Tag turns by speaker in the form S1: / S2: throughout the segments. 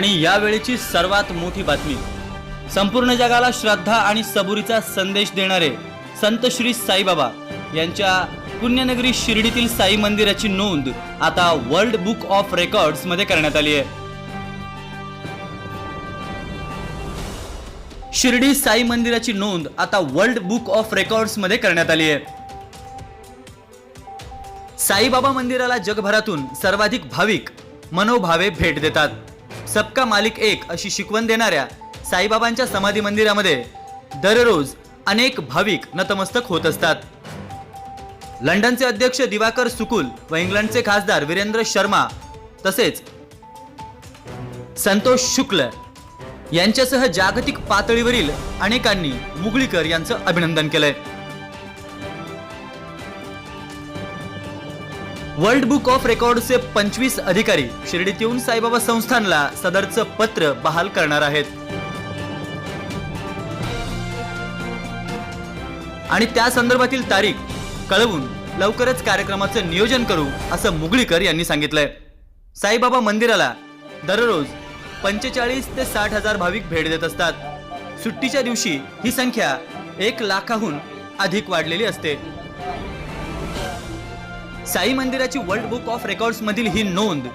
S1: आणि यावेळेची सर्वात मोठी बातमी. संपूर्ण जगाला श्रद्धा आणि सबुरीचा संदेश देणारे संत श्री साईबाबा यांच्या पुण्यनगरी शिर्डीतील साई मंदिराची नोंद आता वर्ल्ड बुक ऑफ रेकॉर्ड्समध्ये करण्यात आली आहे. शिर्डी साई मंदिराची नोंद आता वर्ल्ड बुक ऑफ रेकॉर्ड्समध्ये करण्यात आली आहे. साईबाबा मंदिराला जगभरातून सर्वाधिक भाविक मनोभावे भेट देतात. सबका मालिक एक अशी शिकवण देणाऱ्या साईबाबांच्या समाधी मंदिरामध्ये दररोज अनेक भाविक नतमस्तक होत असतात. लंडनचे अध्यक्ष दिवाकर सुकुल व इंग्लंडचे खासदार वीरेंद्र शर्मा तसेच संतोष शुक्ल यांच्यासह जागतिक पातळीवरील अनेकांनी मुगळीकर यांचं अभिनंदन केलंय. वर्ल्ड बुक ऑफ रेकॉर्डचे पंचवीस अधिकारी शिर्डीत येऊन साईबाबा संस्थानला सदरचं पत्र बहाल करणार आहेत. आणि त्या संदर्भातील तारीख कळवून लवकरच कार्यक्रमाचं नियोजन करू असं मुगळीकर यांनी सांगितलंय. साईबाबा मंदिराला दररोज पंचेचाळीस ते साठ हजार भाविक भेट देत असतात. सुट्टीच्या दिवशी ही संख्या एक लाखाहून अधिक वाढलेली असते. साई मंदिराची वर्ल्ड बुक ऑफ रेकॉर्ड्स मधील ही नोंद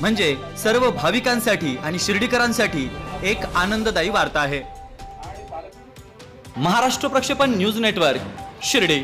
S1: म्हणजे सर्व भाविकांसाठी आणि शिर्डीकरांसाठी एक आनंददायी वार्ता आहे. महाराष्ट्र प्रक्षेपण न्यूज नेटवर्क शिर्डी.